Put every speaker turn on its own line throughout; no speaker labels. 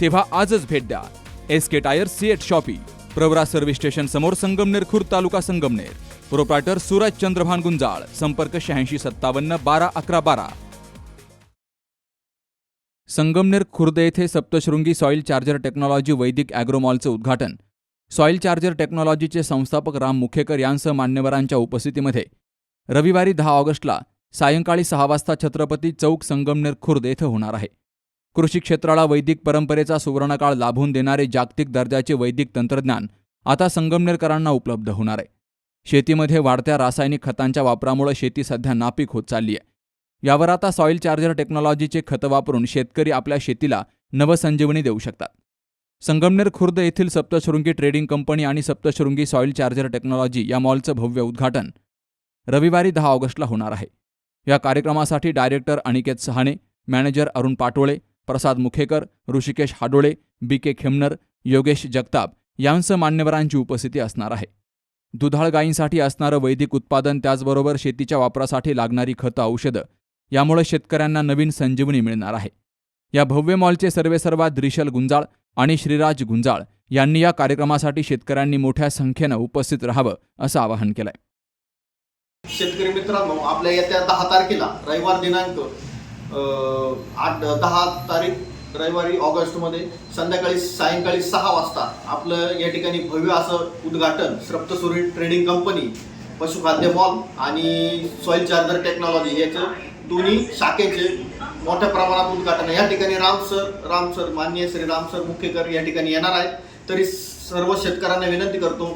तेव्हा आजच भेट द्या. S K tyre CEAT shoppe Pravara service station समोर संगमनेर खुर्द तालुका संगमनेर. प्रोप्रायटर सूरज चंद्रभान गुंजाळ संपर्क शहाऐंशी सत्तावन्न बारा अकरा बारा. संगमनेर खुर्द येथे सप्तशृंगी सॉईल चार्जर टेक्नॉलॉजी वैदिक ॲग्रोमॉलचं उद्घाटन. सॉईल चार्जर टेक्नॉलॉजीचे संस्थापक राम मुखेकर यांसह मान्यवरांच्या उपस्थितीमध्ये रविवारी दहा ऑगस्टला सायंकाळी सहा वाजता छत्रपती चौक संगमनेर खुर्द येथे होणार आहे. कृषी क्षेत्राला वैदिक परंपरेचा सुवर्णकाळ लाभून देणारे जागतिक दर्जाचे वैदिक तंत्रज्ञान आता संगमनेरकरांना उपलब्ध होणार आहे. शेतीमध्ये वाढत्या रासायनिक खतांच्या वापरामुळे शेती सध्या नापीक होत चालली आहे. यावर आता सॉईल चार्जर टेक्नॉलॉजीचे खतं वापरून शेतकरी आपल्या शेतीला नवसंजीवनी देऊ शकतात. संगमनेर खुर्द येथील सप्तशृंगी ट्रेडिंग कंपनी आणि सप्तशृंगी सॉईल चार्जर टेक्नॉलॉजी या मॉलचं भव्य उद्घाटन रविवारी दहा ऑगस्टला होणार आहे. या कार्यक्रमासाठी director Aniket Sahane manager Arun Patole Prasad Mukhekar Hrishikesh Hadole B K Khemnar Yogesh Jagtap यांसह मान्यवरांची उपस्थिती असणार आहे. दुधाळ गायींसाठी असणारं वैदिक उत्पादन त्याचबरोबर शेतीच्या वापरासाठी लागणारी खतं औषधं यामुळे शेतकऱ्यांना नवीन संजीवनी मिळणार आहे. या भव्य मॉलचे सर्वेसर्वा द्रिशल गुंजाळ आणि श्रीराज गुंजाळ यांनी या कार्यक्रमासाठी शेतकऱ्यांनी मोठ्या संख्येनं उपस्थित राहावं असं आवाहन केलंय.
शेतकरी मित्रांनो आपल्या येत्या दहा तारखेला रविवार दिनांक आठ दहा तारीख रविवारी ऑगस्टमध्ये संध्याकाळी सायंकाळी सहा वाजता आपलं या ठिकाणी भव्य असं उद्घाटन सप्तसुरी ट्रेडिंग कंपनी पशुखाद्य मॉल आणि सॉईल चार्जर टेक्नॉलॉजी याचं दोन्ही शाखेचे मोठ्या प्रमाणात उद्घाटन. या ठिकाणी राम सर राम सर माननीय श्री राम सर मुख्यकर या ठिकाणी येणार आहेत. तरी सर्व शेतकऱ्यांना विनंती करतो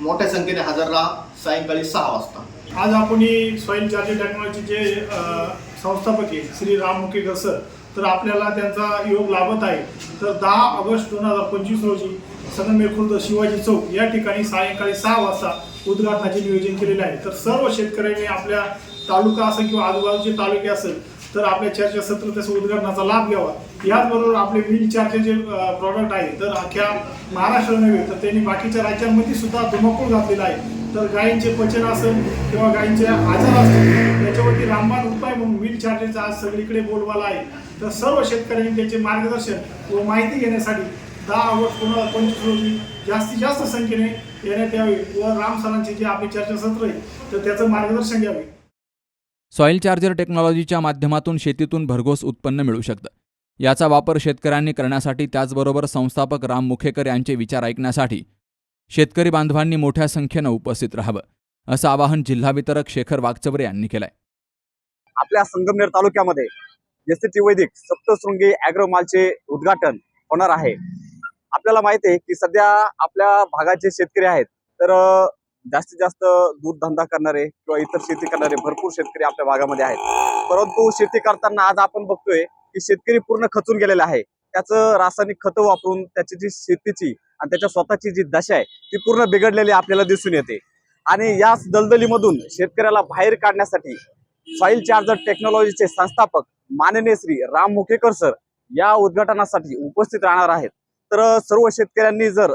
मोठ्या संख्येने हजर राहा सायंकाळी सहा वाजता.
आज आपण ही सॉईल चार्जर टेक्नॉलॉजीचे संस्थापक आहे श्री राम मुकेकर सर. तर आपल्याला त्यांचा योग लाभत आहे. तर दहा ऑगस्ट दोन हजार पंचवीस रोजी संगमेर खुर्द शिवाजी चौक या ठिकाणी सायंकाळी सहा वाजता उद्घाटनाचे नियोजन केलेले आहे. तर सर्व शेतकऱ्यांनी आपल्या तालुका असेल किंवा आजूबाजूचे तालुके असेल तर आपल्या चर्चासत्र त्याचा उद्घाटनाचा लाभ घ्यावा. याचबरोबर आपले व्हील चार्जर जे प्रॉडक्ट आहे तर अख्ख्या महाराष्ट्र नव्हे तर त्यांनी बाकीच्या राज्यांमध्ये सुद्धा धुमाकूळ घातलेला आहे. तर गायींचे पचन असेल किंवा गायींचे आजार असतील त्याच्यावरती रामबाण उपाय म्हणून व्हील चार्जरचा आज सगळीकडे बोलवाला आहे. तर सर्व शेतकऱ्यांनी त्याचे मार्गदर्शन व माहिती घेण्यासाठी दहा ऑगस्ट दोन हजार पंचवीस रोजी जास्तीत जास्त संख्येने येण्यात यावे व राम सरांचे जे आपले चर्चासत्र आहे तर त्याचं मार्गदर्शन घ्यावे.
सॉईल चार्जर टेक्नॉलॉजीच्या माध्यमातून शेतीतून भरघोस उत्पन्न मिळू शकतं. याचा वापर शेतकऱ्यांनी करण्यासाठी त्याचबरोबर संस्थापक राम मुखेकर यांचे विचार ऐकण्यासाठी शेतकरी बांधवांनी मोठ्या संख्येनं उपस्थित राहावं असं आवाहन जिल्हा वितरक शेखर वागचवरे यांनी केलंय.
आपल्या संगमनेर तालुक्यामध्ये एस टी वैदिक सप्तशृंगी ॲग्रोमालचे उद्घाटन होणार आहे. आपल्याला माहिती आहे की सध्या आपल्या भागाचे शेतकरी आहेत तर जास्तीत जास्त दूध धंदा करणारे किंवा इतर शेती करणारे भरपूर शेतकरी आपल्या भागामध्ये आहेत. परंतु शेती करताना आज आपण बघतोय की शेतकरी पूर्ण खचून गेलेला आहे. त्याचं रासायनिक खतं वापरून त्याची जी शेतीची आणि त्याच्या स्वतःची जी दशा आहे ती पूर्ण बिघडलेली आपल्याला दिसून येते. आणि याच दलदलीमधून शेतकऱ्याला बाहेर काढण्यासाठी सॉईल चार्जर टेक्नॉलॉजीचे संस्थापक माननीय श्री राम मुखेकर सर या उद्घाटनासाठी उपस्थित राहणार आहेत. तर सर्व शेतकऱ्यांनी जर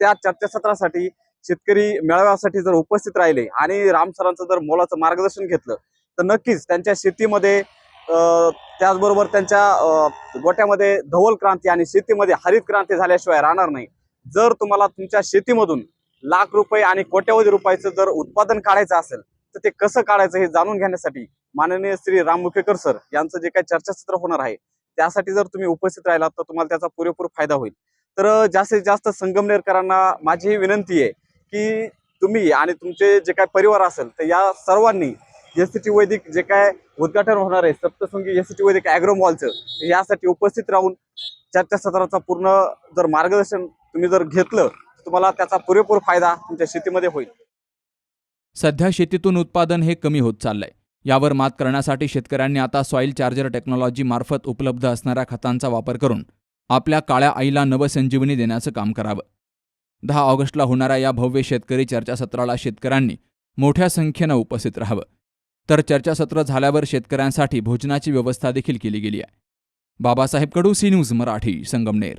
त्या चर्चासत्रासाठी शेतकरी मेळाव्यासाठी जर उपस्थित राहिले आणि राम सरांचं जर मोलाचं मार्गदर्शन घेतलं तर नक्कीच त्यांच्या शेतीमध्ये त्याचबरोबर त्यांच्या अं, गोट्यामध्ये धवल क्रांती आणि शेतीमध्ये हरित क्रांती झाल्याशिवाय राहणार नाही. जर तुम्हाला तुमच्या शेतीमधून लाख रुपये आणि कोट्यवधी रुपयाचं जर उत्पादन काढायचं असेल तर ते कसं काढायचं हे जाणून घेण्यासाठी माननीय श्री राम मुखेकर सर यांचं जे काही चर्चासत्र होणार आहे त्यासाठी जर तुम्ही उपस्थित राहिलात तर तुम्हाला त्याचा पुरेपूर फायदा होईल. तर जास्तीत जास्त संगमनेरकरांना माझी ही विनंती आहे की तुम्ही आणि तुमचे जे काय परिवार असेल तर या सर्वांनी एस टी वैदिक जे काय उद्घाटन होणार आहे Saptasangi S T Vaidik agro मॉलचं यासाठी उपस्थित राहून चर्चासत्राचा पूर्ण जर मार्गदर्शन तुम्ही जर घेतलं तर तुम्हाला त्याचा पुरेपूर फायदा तुमच्या शेतीमध्ये होईल.
सध्या शेतीतून उत्पादन हे कमी होत चाललंय. यावर मात करण्यासाठी शेतकऱ्यांनी आता सॉईल चार्जर टेक्नॉलॉजी मार्फत उपलब्ध असणाऱ्या खतांचा वापर करून आपल्या काळ्या आईला नवसंजीवनी देण्याचं काम करावं. दहा ऑगस्टला होणाऱ्या या भव्य शेतकरी चर्चासत्राला शेतकऱ्यांनी मोठ्या संख्येनं उपस्थित राहावं. तर चर्चासत्र झाल्यावर शेतकऱ्यांसाठी भोजनाची व्यवस्था देखील केली गेली आहे. Babasaheb Kadu C news Marathi Sangamner.